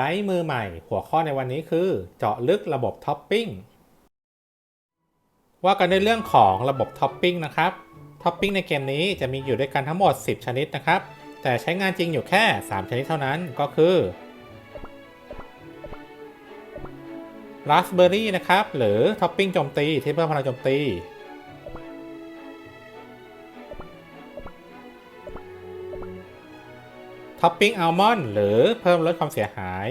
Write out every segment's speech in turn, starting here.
ไกด์มือใหม่ หัวข้อในวันนี้คือ เจาะลึกระบบท็อปปิ้งว่ากันในเรื่องของระบบท็อปปิ้งนะครับท็อปปิ้งในเกมนี้จะมีอยู่ด้วยกันทั้งหมด 10 ชนิดนะครับ แต่ใช้งานจริงอยู่แค่ 3 ชนิดเท่านั้นก็คือราสเบอร์รี่นะครับ หรือท็อปปิ้งโจมตีที่เพิ่มพลังโจมตี ท็อปปิ้งอัลมอนด์หรือเพิ่มลดความเสียหาย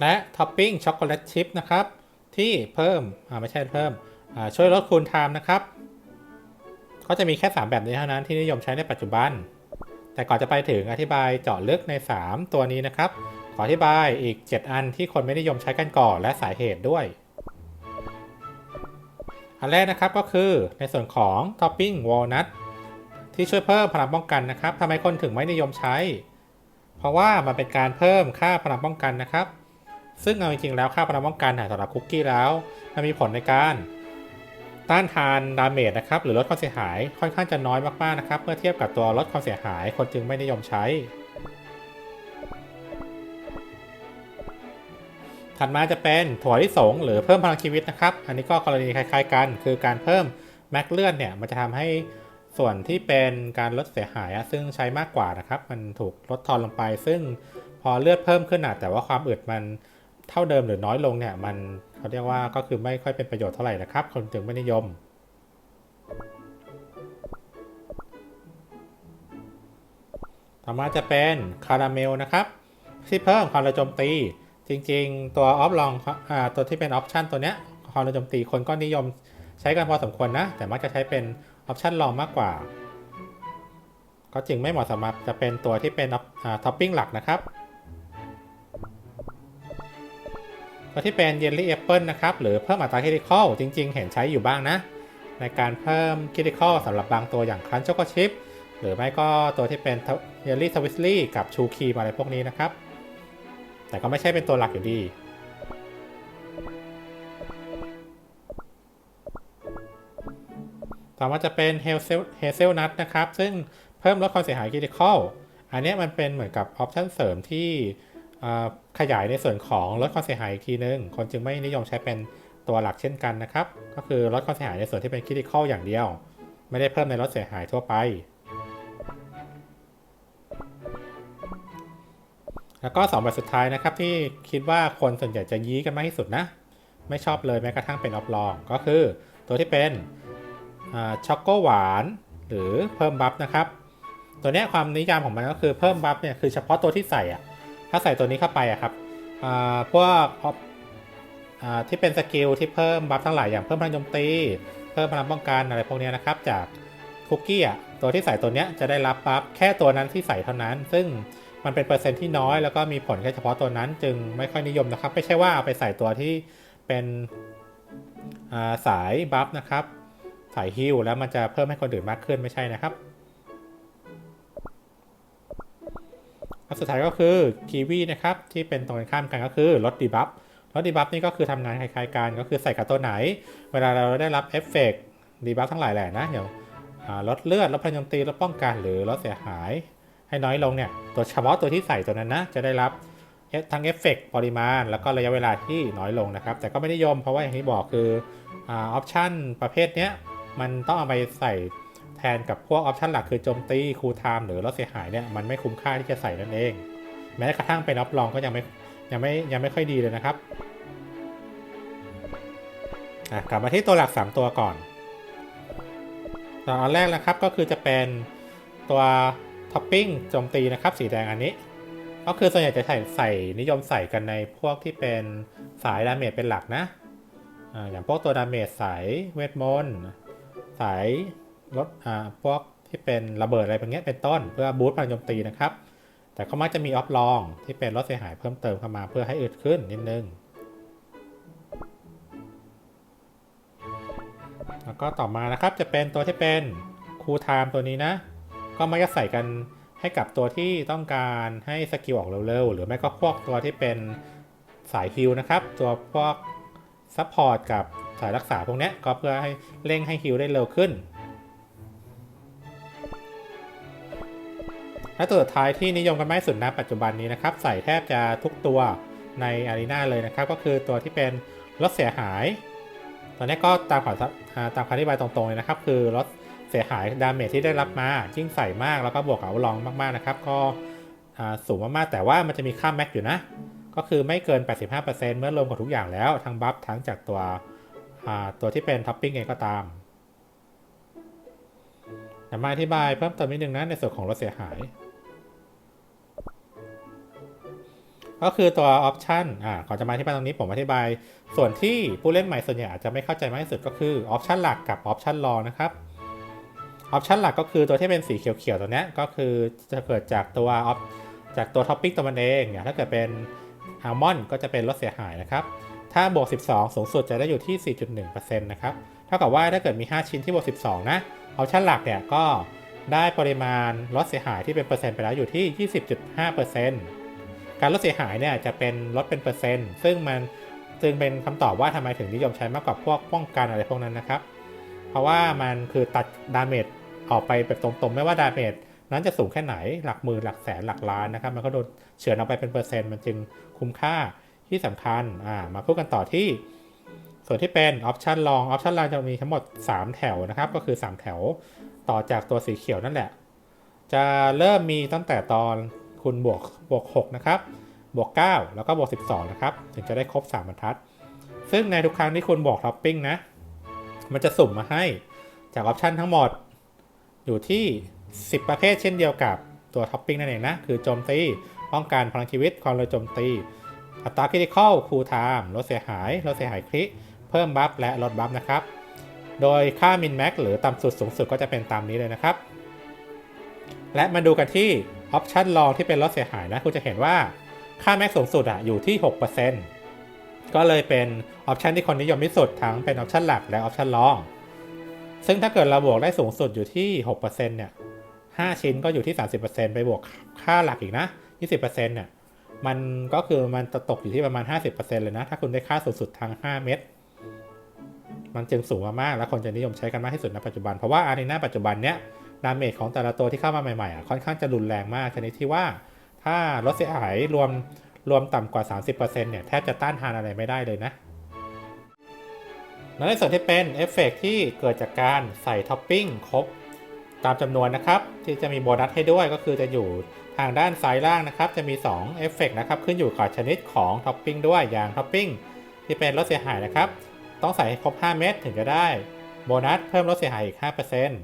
และท็อปปิ้งช็อกโกแลตชิพนะครับ ที่เพิ่มไม่ใช่เพิ่มช่วยลดคูณไทม์นะครับ ก็จะมีแค่ 3 แบบนี้เท่านั้นที่นิยมใช้ในปัจจุบัน แต่ก่อนจะไปถึงอธิบายเจาะลึกใน 3 ตัวนี้นะครับ ขออธิบายอีก 7 อันที่คนไม่นิยมใช้กันก่อนและสาเหตุด้วย อันแรกนะครับก็คือในส่วนของท็อปปิ้งวอลนัทที่ช่วยเพิ่มพลังป้องกันนะครับทำไมคนถึงไม่นิยมใช้ เพราะว่ามันเป็นการเพิ่มค่าพลังป้องกันนะครับ ซึ่งเอาจริงๆแล้วค่าพลังป้องกันสำหรับคุกกี้แล้ว มันมีผลในการต้านทานดาเมจนะครับหรือลดความเสียหายค่อนข้างจะน้อยมากๆนะครับเมื่อเทียบกับตัวลดความเสียหายคนจึงไม่นิยมใช้ ถัดมาจะเป็นถั่วลิสงหรือเพิ่มพลังชีวิตนะครับ อันนี้ก็กรณีคล้าย ๆ กัน คือการเพิ่มแม็กเลือดเนี่ยมันจะทำให้ส่วนที่เป็นการลดเสียหายซึ่งใช้มากกว่านะครับ มันถูกลดทอนลงไป ซึ่งพอเลือดเพิ่มขึ้นอะแต่ว่าความอึดมันเท่าเดิมหรือน้อยลงเนี่ยมันเขาเรียกว่าก็คือไม่ค่อยเป็นประโยชน์เท่าไหร่นะครับ คนจึงไม่นิยมต่อมาจะเป็นคาราเมลนะครับ ที่เพิ่มความระโจมตี จริงๆ ตัวออฟลองอ่าตัวที่เป็นออปชันตัวเนี้ยความระโจมตีคนก็นิยมใช้กันพอสมควรนะ แต่มักจะใช้เป็นออปชันรองมากกว่า ก็จึงไม่เหมาะสำหรับจะเป็นตัวที่เป็นท็อปปิ้งหลักนะครับตัวที่เป็นเยลลี่แอปเปิลนะครับ หรือเพิ่มอัตราคิติคอลจริง ๆ เห็นใช้อยู่บ้างนะ ในการเพิ่มคิติคอลสำหรับบางตัวอย่างครันช็อกโกชิพหรือไม่ก็ตัวที่เป็นเยลลี่สวิสลี่กับชูคีมอะไรพวกนี้นะครับ แต่ก็ไม่ใช่เป็นตัวหลักอยู่ดี ต่อมาจะเป็นเฮลเซลเฮเซลนัทนะครับ ซึ่งเพิ่มลดความเสียหายคริติคอลอันนี้มันเป็นเหมือนกับออปชันเสริมที่ขยายในส่วนของลดความเสียหายอีกทีนึง คนจึงไม่นิยมใช้เป็นตัวหลักเช่นกันนะครับ ก็คือลดความเสียหายในส่วนที่เป็นคริติคอลอย่างเดียว ไม่ได้เพิ่มในลดเสียหายทั่วไป แล้วก็2แบบสุดท้ายนะครับที่คิดว่าคนส่วนใหญ่จะยี้กันมากที่สุดนะ ไม่ชอบเลยแม้กระทั่งเป็นออฟลองก็คือตัวที่เป็นช็อกโกหวาน หรือเพิ่มบัฟนะครับ ตัวนี้ความนิยามของมันก็คือเพิ่มบัฟเนี่ยคือเฉพาะตัวที่ใส่อะถ้าใส่ตัวนี้เข้าไปอะครับพวกที่เป็นสกิลที่เพิ่มบัฟทั้งหลายอย่างเพิ่มพลังโจมตี เพิ่มพลังป้องกันอะไรพวกนี้นะครับ จากคุกกี้อะตัวที่ใส่ตัวนี้จะได้รับบัฟแค่ตัวนั้นที่ใส่เท่านั้น ซึ่ง มันเป็นเปอร์เซ็นต์ที่น้อยแล้วก็มีผลแค่เฉพาะตัวนั้น จึงไม่ค่อยนิยมนะครับ ไม่ใช่ว่าเอาไปใส่ตัวที่เป็นสายบัฟนะครับ สายฮิลแล้วมันจะเพิ่มให้คนอื่นมากขึ้นไม่ใช่นะครับอันสุดท้ายก็คือกีวีนะครับที่เป็นตรงกันข้ามกันก็คือลดดีบัฟลดดีบัฟนี่ก็คือทำงานคล้ายๆกันก็คือใส่กับตัวไหน เวลาเราได้รับเอฟเฟกต์ดีบัฟทั้งหลายแหละนะอย่างลดเลือดลดพลังโจมตีลดป้องกันหรือลดเสียหาย ให้น้อยลงเนี่ยตัวเฉพาะตัวที่ใส่ตัวนั้นนะจะได้รับทั้งเอฟเฟกปริมาณ แล้วก็ระยะเวลาที่น้อยลงนะครับ แต่ก็ไม่นิยมเพราะว่าอย่างที่บอกคือออปชันประเภทนี้มันต้องเอาไปใส่แทนกับพวกออปชันหลักคือโจมตีคูลไทม์หรือลดเสียหายเนี่ยมันไม่คุ้มค่าที่จะใส่นั่นเอง แม้กระทั่งเป็นรับรองก็ยังไม่ยังไม่ยังไม่ค่อยดีเลยนะครับกลับมาที่ตัวหลัก 3 ตัวก่อนตัวอันแรกนะครับก็คือจะเป็นตัว ท็อปปิ้งโจมตีนะครับสีแดงอันนี้ ก็คือส่วนใหญ่จะใส่ใส่นิยมใส่กันในพวกที่เป็นสายดาเมจเป็นหลักนะอย่างพวกตัวดาเมจสายเวทมนต์สายลดอ่าพวกที่เป็นระเบิดอะไรแบบนี้เป็นต้น เพื่อบูสต์พลังโจมตีนะครับ แต่ก็มักจะมีออฟลองที่เป็นลดเสียหายเพิ่มเติมเข้ามาเพื่อให้อึดขึ้นนิดนึง แล้วก็ต่อมานะครับจะเป็นตัวที่เป็นคูลไทม์ตัวนี้นะ ก็มักจะใส่กันให้กับตัวที่ต้องการให้สกิลออกเร็วๆ หรือไม่ก็พวกตัวที่เป็นสายฮิลนะครับ ตัวพวกซัพพอร์ตกับสายรักษาพวกนี้ก็เพื่อให้เร่งให้ฮิลได้เร็วขึ้น และตัวสุดท้ายที่นิยมกันมากสุดณปัจจุบันนี้นะครับ ใส่แทบจะทุกตัวในอารีนาเลยนะครับ ก็คือตัวที่เป็นรถเสียหาย ตอนนี้ก็ตามขออ่าตามคำอธิบายตรงๆเลยนะครับ คือรถ เสียหายดาเมจที่ได้รับมายิ่งใส่มากแล้วก็บวกกับลองมากๆนะครับ ก็สูงมากๆ แต่ว่ามันจะมีค่าแม็กอยู่นะ ก็คือไม่เกิน 85%เมื่อรวมกับทุกอย่างแล้วทั้งบัฟทั้งจากตัวตัวที่เป็นท็อปปิ้งเองก็ตามมาอธิบายเพิ่มเติมนิดนึงนะในส่วนของรถเสียหาย ก็คือตัวออปชันอ่าก่อนจะมาที่บายตรงนี้ผมอธิบาย ส่วนที่ผู้เล่นใหม่ส่วนใหญ่อาจจะไม่เข้าใจมากที่สุดก็คือออปชันหลักกับออปชันรองนะครับ ออปชันหลักก็คือตัวที่เป็นสีเขียวๆตัวนี้ก็คือจะเกิดจากตัวออฟจากตัวท็อปปิ้งตัวมันเองอย่างถ้าเกิดเป็นอัลมอนด์ก็จะเป็นลดเสียหายนะครับ ถ้าบวก 12 สูงสุดจะได้อยู่ที่ 4.1%นะครับ เท่ากับว่าถ้าเกิดมี 5 ชิ้นที่บวก 12 นะออปชันหลักเนี่ยก็ได้ปริมาณลดเสียหายที่เป็นเปอร์เซ็นต์ไปแล้วอยู่ที่ 20.5%การลดเสียหายเนี่ยจะเป็นลดเป็นเปอร์เซ็นต์ซึ่งมันจึงเป็นคำตอบว่าทำไมถึงนิยมใช้มากกว่าพวกป้องกันอะไรพวกนั้นนะครับ เพราะว่ามันคือตัดดาเมจ ออกไปแบบตรงๆ ไม่ว่าดาเมจนั้นจะสูงแค่ไหนหลักหมื่นหลักแสนหลักล้านนะครับ มันก็โดนเฉือนออกไปเป็นเปอร์เซ็นต์มันจึงคุ้มค่าที่สำคัญอ่ามาพูดกันต่อที่ ส่วนที่เป็นออปชันลองออปชันลองจะมีทั้งหมด 3 แถวนะครับ ก็คือ 3 แถวต่อจากตัวสีเขียวนั่นแหละ จะเริ่มมีตั้งแต่ตอนคุณบวกบวก6นะครับบวก 9 แล้วก็บวก 12 นะครับ ถึงจะได้ครบ 3 บรรทัด ซึ่งในทุกครั้งที่คุณบวกท็อปปิ้งนะ มันจะสุ่มมาให้จากออปชันทั้งหมด อยู่ที่ 10 ประเภทเช่นเดียวกับตัวท็อปปิ้งนั่นเองนะ คือโจมตี ป้องกันพลังชีวิตความเร็วโจมตี อัตราคริติคอลคูลไทม์ลดเสียหาย ลดเสียหายคริเพิ่มบัฟและลดบัฟนะครับ โดยค่ามินแม็กหรือต่ำสุดสูงสุดก็จะเป็นตามนี้เลยนะครับ และมาดูกันที่ออปชันลองที่เป็นลดเสียหายนะคุณจะเห็นว่าค่าแม็กสูงสุดอะอยู่ที่ 6%ก็เลยเป็นออปชันที่คนนิยมที่สุดทั้งเป็นออปชันหลักและออปชันลอง ซึ่งถ้าเกิดเราบวกได้สูงสุดอยู่ที่ 6%เนี่ย 5 ชิ้นก็อยู่ที่ 30%ไปบวกค่าหลักอีกนะ 20%เนี่ยมันก็คือมันจะตกอยู่ที่ประมาณ 50%เลยนะ ถ้าคุณได้ค่าสูงสุดทาง 5 เม็ดมันจึงสูงมากๆและคนจะนิยมใช้กันมากที่สุดในปัจจุบัน เพราะว่าอารีนาปัจจุบันเนี้ยดาเมจของแต่ละตัวที่เข้ามาใหม่ๆอะค่อนข้างจะรุนแรงมากชนิดที่ว่าถ้าลดเสียหายรวมรวมต่ำกว่า 30%เนี่ยแทบจะต้านทานอะไรไม่ได้เลยนะ และในส่วนที่เป็นเอฟเฟกต์ที่เกิดจากการใส่ท็อปปิ้งครบตามจำนวนนะครับ ที่จะมีโบนัสให้ด้วยก็คือจะอยู่ทางด้านซ้ายล่างนะครับ จะมี2เอฟเฟกต์นะครับขึ้นอยู่กับชนิดของท็อปปิ้งด้วยอย่างท็อปปิ้งที่เป็นลดเสียหายนะครับ ต้องใส่ให้ครบ 5 เม็ดถึงจะได้โบนัสเพิ่มลดเสียหายอีก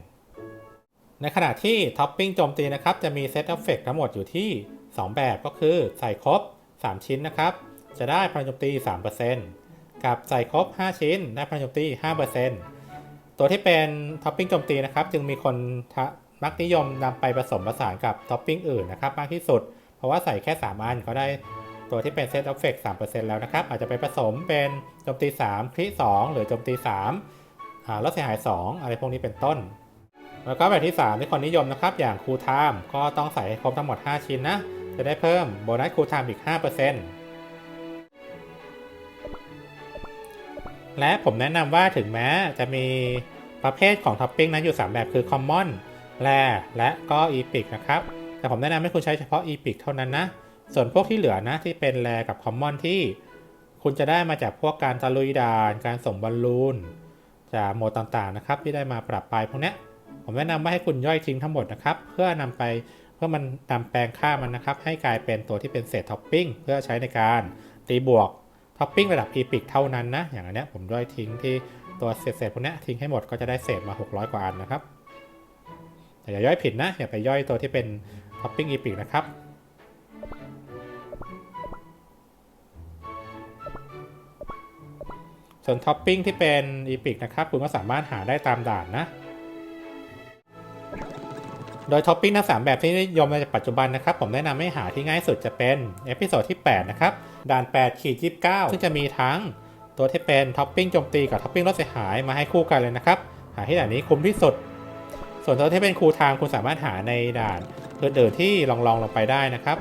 5%ในขณะที่ท็อปปิ้งโจมตีนะครับจะมีเซตเอฟเฟกต์ทั้งหมดอยู่ที่ 2 แบบก็คือใส่ครบ 3 ชิ้นนะครับ จะได้พลังโจมตี 3% กับใส่ครบ 5 ชิ้นได้พลังโจมตี5%ตัวที่เป็นท็อปปิ้งโจมตีนะครับ จึงมีคนมักนิยมนำไปผสมผสานกับท็อปปิ้งอื่นนะครับมากที่สุด เพราะว่าใส่แค่ 3 อันก็ได้ตัวที่เป็นเซตเอฟเฟกต์3%แล้วนะครับ อาจจะไปผสมเป็นโจมตี3คริ2หรือโจมตี3อ่าลดเสียหาย2อะไรพวกนี้เป็นต้น แล้วก็แบบที่3ที่คนนิยมนะครับ อย่างคูลไทม์ก็ต้องใส่ครบทั้งหมด 5 ชิ้นนะ จะได้เพิ่มโบนัสคูลไทม์อีก 5% และผมแนะนำว่าถึงแม้จะมีประเภทของท็อปปิ้งนั้นอยู่ 3 แบบคือ Common แรและก็ Epic นะครับ แต่ผมแนะนำให้คุณใช้เฉพาะ Epic เท่านั้นนะ ส่วนพวกที่เหลือนะที่เป็นแรกับ Common ที่คุณจะได้มาจากพวกการตะลุยด่าน การส่งบอลลูนจากโหมดต่างๆนะครับ ที่ได้มาปรับปลายพวกนี้ผมแนะนำว่าให้คุณย่อยทิ้งทั้งหมดนะครับ เพื่อนำไปเพื่อมันนำแปลงค่ามันนะครับ ให้กลายเป็นตัวที่เป็นเศษท็อปปิ้งเพื่อใช้ในการตีบวก ท็อปปิ้งระดับอีพิกเท่านั้นนะ อย่างอันเนี้ยผมย่อยทิ้งที่ตัวเศษๆพวกเนี้ยทิ้งให้หมดก็จะได้เศษมา 600 กว่าอันนะครับ แต่อย่าย่อยผิดนะ อย่าไปย่อยตัวที่เป็นท็อปปิ้งอีพิกนะครับส่วนท็อปปิ้งที่เป็นอีพิกนะครับคุณก็สามารถหาได้ตามด่านนะ โดยท็อปปิ้งทั้งสามแบบที่นิยมในปัจจุบันนะครับ ผมแนะนำให้หาที่ง่ายสุดจะเป็นเอพิโซดที่ 8 นะครับ ด่าน8ขีด29ซึ่งจะมีทั้งตัวที่เป็นท็อปปิ้งโจมตีกับท็อปปิ้งลดเสียหายมาให้คู่กันเลยนะครับ หาที่ด่านนี้คุ้มที่สุด ส่วนตัวที่เป็นคูทม์คุณสามารถหาในด่านอื่นๆที่ลองลองๆลงไปได้นะครับ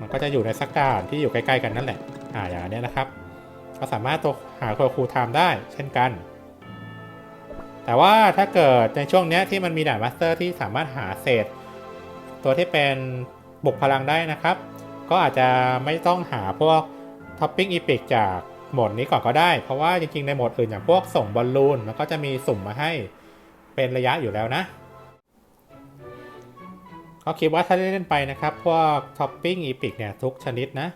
มันก็จะอยู่ในสักด่านที่อยู่ใกล้ๆกันนั่นแหละอ่าอย่างนี้นะครับ ก็สามารถตัวหาตัวคูทม์ได้เช่นกัน แต่ว่าถ้าเกิดในช่วงนี้ที่มันมีด่านมาสเตอร์ที่สามารถหาเศษ ตัวที่เป็นบุกพลังได้นะครับ ก็อาจจะไม่ต้องหาพวกท็อปปิ้งอีพิกจากโหมดนี้ก่อนก็ได้ เพราะว่าจริงๆในโหมดอื่นอย่างพวกส่งบอลลูนมันก็จะมีสุ่มมาให้เป็นระยะอยู่แล้วนะก็คิดว่าถ้าได้เล่นไปนะครับ พวกท็อปปิ้งอีพิกเนี่ยทุกชนิดนะ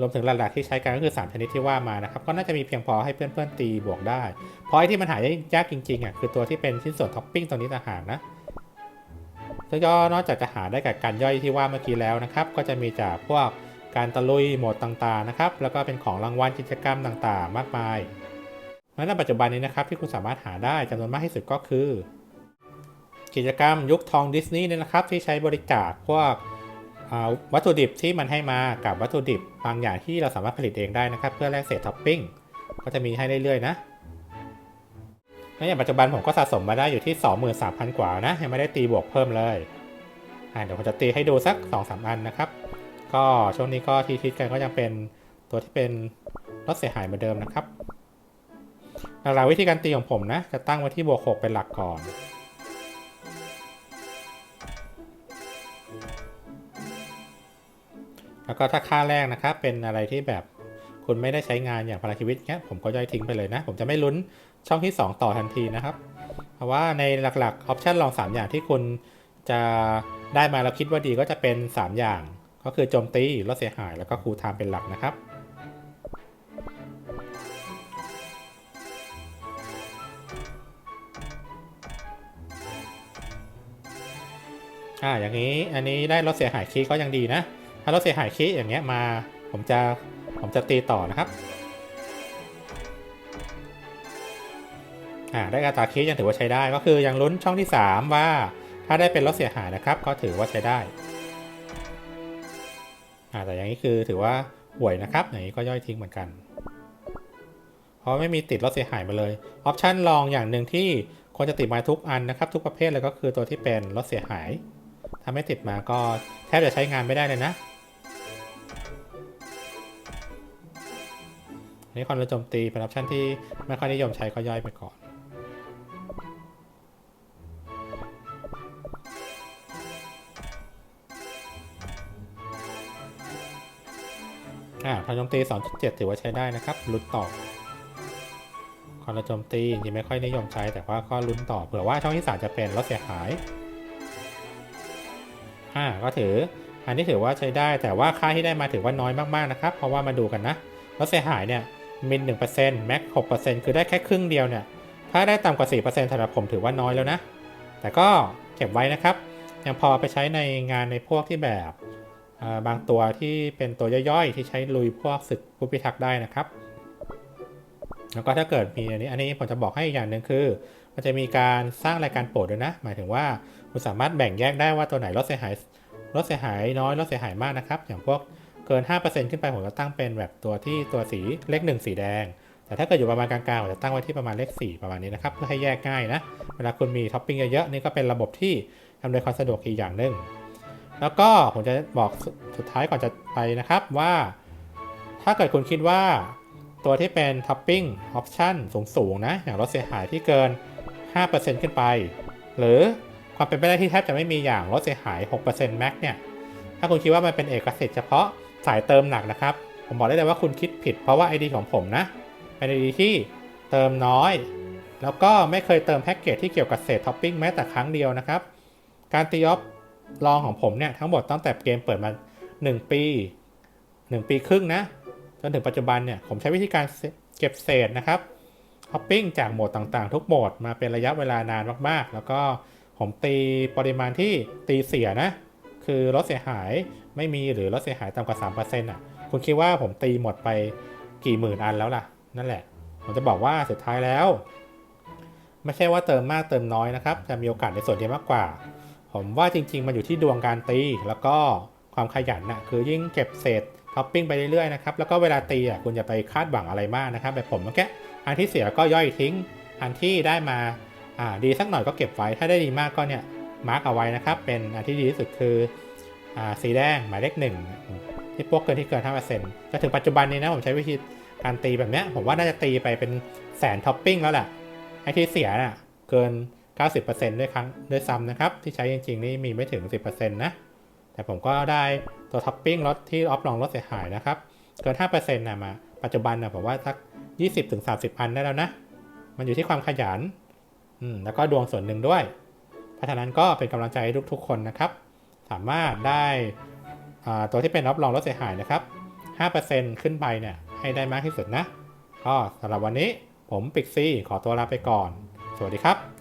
รวมถึงหลักๆที่ใช้กันก็คือ 3 ชนิดที่ว่ามานะครับ ก็น่าจะมีเพียงพอให้เพื่อนๆตีบวกได้ เพราะไอ้ที่มันหายยากจริงๆอะคือตัวที่เป็นชิ้นส่วนท็อปปิ้งตัวนี้ต่างหากนะแล้วก็นอกจากจะหาได้กับการย่อยที่ว่าเมื่อกี้แล้วนะครับ ก็จะมีจากพวกการตะลุยโหมดต่างๆนะครับ แล้วก็เป็นของรางวัลกิจกรรมต่างๆ มากมายและในปัจจุบันนี้นะครับที่คุณสามารถหาได้จำนวนมากที่สุดก็คือ กิจกรรมยุคทองดิสนีย์เนี่ยนะครับที่ใช้บริจาคพวก วัตถุดิบที่มันให้มากับวัตถุดิบบางอย่างที่เราสามารถผลิตเองได้นะครับ เพื่อแลกเศษท็อปปิ้งก็จะมีให้เรื่อยๆนะและอย่างปัจจุบันผมก็สะสมมาได้อยู่ที่ 23,000 กว่านะ ยังไม่ได้ตีบวกเพิ่มเลยเดี๋ยวผมจะตีให้ดูสัก 2-3 อันนะครับ ก็ช่วงนี้ก็ที่คิดกันก็ยังเป็นตัวที่เป็นลดเสียหายเหมือนเดิมนะครับหลักๆวิธีการตีของผมนะ จะตั้งไว้ที่บวก 6 เป็นหลักก่อน แล้วก็ถ้าค่าแรกนะครับเป็นอะไรที่แบบคุณไม่ได้ใช้งานอย่างพลังชีวิตเนี้ยผมก็ย่อยทิ้งไปเลยนะ ผมจะไม่ลุ้นช่องที่ 2 ต่อทันทีนะครับ เพราะว่าในหลักๆออปชันลอง 3 อย่างที่คุณจะได้มาแล้วคิดว่าดีก็จะเป็น 3 อย่าง ก็คือโจมตีลดเสียหายแล้วก็คูลไทม์เป็นหลักนะครับอ่าอย่างนี้อันนี้ได้ลดเสียหายคีก็ยังดีนะ ถ้าเสียหายคีย์อย่างเงี้ยมา ผมจะ ผมจะตีต่อนะครับ อ่า ได้อัตราคีย์ยังถือว่าใช้ได้ ก็คือยังลุ้นช่องที่ 3 ว่า ถ้าได้เป็นลดเสียหายนะครับ ก็ถือว่าใช้ได้ อ่า แต่อย่างนี้คือถือว่าห่วยนะครับ อย่างนี้ก็ย่อยทิ้งเหมือนกัน เพราะไม่มีติดลดเสียหายมาเลย ออปชันลองอย่างหนึ่งที่ควรจะติดมาทุกอันนะครับ ทุกประเภทเลยก็คือตัวที่เป็นลดเสียหายถ้าไม่ติดมาก็แทบจะใช้งานไม่ได้เลยนะ นี้ความเร็วโจมตีเป็นออปชันที่ไม่ค่อยนิยมใช้ก็ย่อยไปก่อนอ่าพลังโจมตี 2.7 ถือว่าใช้ได้นะครับ ลุ้นต่อความเร็วโจมตีจริงไม่ค่อยนิยมใช้ แต่ว่าก็ลุ้นต่อ เผื่อว่าช่องที่ส3จะเป็นลดเสียหาย อ่า ก็ถือ อันนี้ถือว่าใช้ได้ แต่ว่าค่าที่ได้มาถือว่าน้อยมากๆนะครับ เพราะว่ามาดูกันนะลดเสียหายเนี่ย มิน1%แม็ก6%คือได้แค่ครึ่งเดียวเนี่ย ถ้าได้ต่ำกว่า 4%สำหรับผมถือว่าน้อยแล้วนะ แต่ก็เก็บไว้นะครับ ยังพอไปใช้ในงานในพวกที่แบบบางตัวที่เป็นตัวย่อยๆ ที่ใช้ลุยพวกศึกผู้พิทักษ์ได้นะครับ แล้วก็ถ้าเกิดมีอันนี้อันนี้ผมจะบอกให้อีกอย่างหนึ่งคือ มันจะมีการสร้างรายการโปรดด้วยนะ หมายถึงว่าคุณสามารถแบ่งแยกได้ว่าตัวไหนลดเสียหายลดเสียหายน้อยลดเสียหายมากนะครับ อย่างพวก เกิน 5%ขึ้นไปผมจะตั้งเป็นแบบตัวที่ตัวสีเลข 1 สีแดง แต่ถ้าเกิดอยู่ประมาณกลางๆผมจะตั้งไว้ที่ประมาณเลข 4 ประมาณนี้นะครับ เพื่อให้แยกง่ายนะ เวลาคุณมีท็อปปิ้งเยอะๆนี่ก็เป็นระบบที่อำนวยความสะดวกอีกอย่างหนึ่งแล้วก็ผมจะบอกสุดสุดท้ายก่อนจะไปนะครับว่า ถ้าเกิดคุณคิดว่าตัวที่เป็นท็อปปิ้งออปชันสูงๆนะ อย่างลดเสียหายที่เกิน 5%ขึ้นไป หรือความเป็นไปได้ที่แทบจะไม่มีอย่างลดเสียหาย 6% max เนี่ย ถ้าคุณคิดว่ามันเป็นเอกสิทธิ์เฉพาะ สายเติมหนักนะครับ ผมบอกได้เลยว่าคุณคิดผิดเพราะว่า ID ของผมนะ เป็น ID ที่เติมน้อย แล้วก็ไม่เคยเติมแพ็กเกจที่เกี่ยวกับเศษท็อปปิ้งแม้แต่ครั้งเดียวนะครับ การตีออฟลองของผมเนี่ยทั้งหมดตั้งแต่เกมเปิดมา 1 ปี 1 ปีครึ่งนะจนถึงปัจจุบันเนี่ยผมใช้วิธีการเก็บเศษนะครับท็อปปิ้งจากโหมดต่างๆ ทุกโหมดมาเป็นระยะเวลานานมากๆ แล้วก็ผมตีปริมาณที่ตีเสียนะ คือลดเสียหาย ไม่มีหรือลดเสียหายต่ำกว่า3%อะคุณคิดว่าผมตีหมดไปกี่หมื่นอันแล้วล่ะ นั่นแหละ ผมจะบอกว่าสุดท้ายแล้ว ไม่ใช่ว่าเติมมากเติมน้อยนะครับจะมีโอกาสในส่วนนี้มากกว่า ผมว่าจริง ๆ มันอยู่ที่ดวงการตีแล้วก็ความขยันน่ะคือยิ่งเก็บเศษท็อปปิ้งไปเรื่อยๆนะครับแล้วก็เวลาตีอะคุณอย่าไปคาดหวังอะไรมากนะครับ แบบผมเมื่อกี้อันที่เสียก็ย่อยทิ้ง อันที่ได้มาอ่าดีสักหน่อยก็เก็บไว้ถ้าได้ดีมากก็เนี่ยมาร์กเอาไว้นะครับเป็นอันที่ดีที่สุดคือ สีแดงหมายเลขหนึ่งที่พวกเกินที่เกิน5%จนถึงปัจจุบันนี้นะผมใช้วิธีการตีแบบเนี้ยผมว่าน่าจะตีไปเป็นแสนท็อปปิ้งแล้วแหละไอ้ที่เสียน่ะเกิน 90%ด้วยครั้งด้วยซ้ำนะครับ ที่ใช้จริง ๆ นี่มีไม่ถึง 10%นะแต่ผมก็ได้ตัวท็อปปิ้งลดที่ออฟลองลดเสียหายนะครับ เกิน 5%นะมา ปัจจุบันนะผมว่าสัก 20-30 อันได้แล้วนะ มันอยู่ที่ความขยันอืมแล้วก็ดวงส่วนหนึ่งด้วยเพราะฉะนั้นก็เป็นกำลังใจให้ทุกๆคนนะครับ สามารถได้ตัวที่เป็นรับรองลดเสียหายนะครับ 5%ขึ้นไปเนี่ยให้ได้มากที่สุดนะ ก็สำหรับวันนี้ผมปิกซี่ขอตัวลาไปก่อน สวัสดีครับ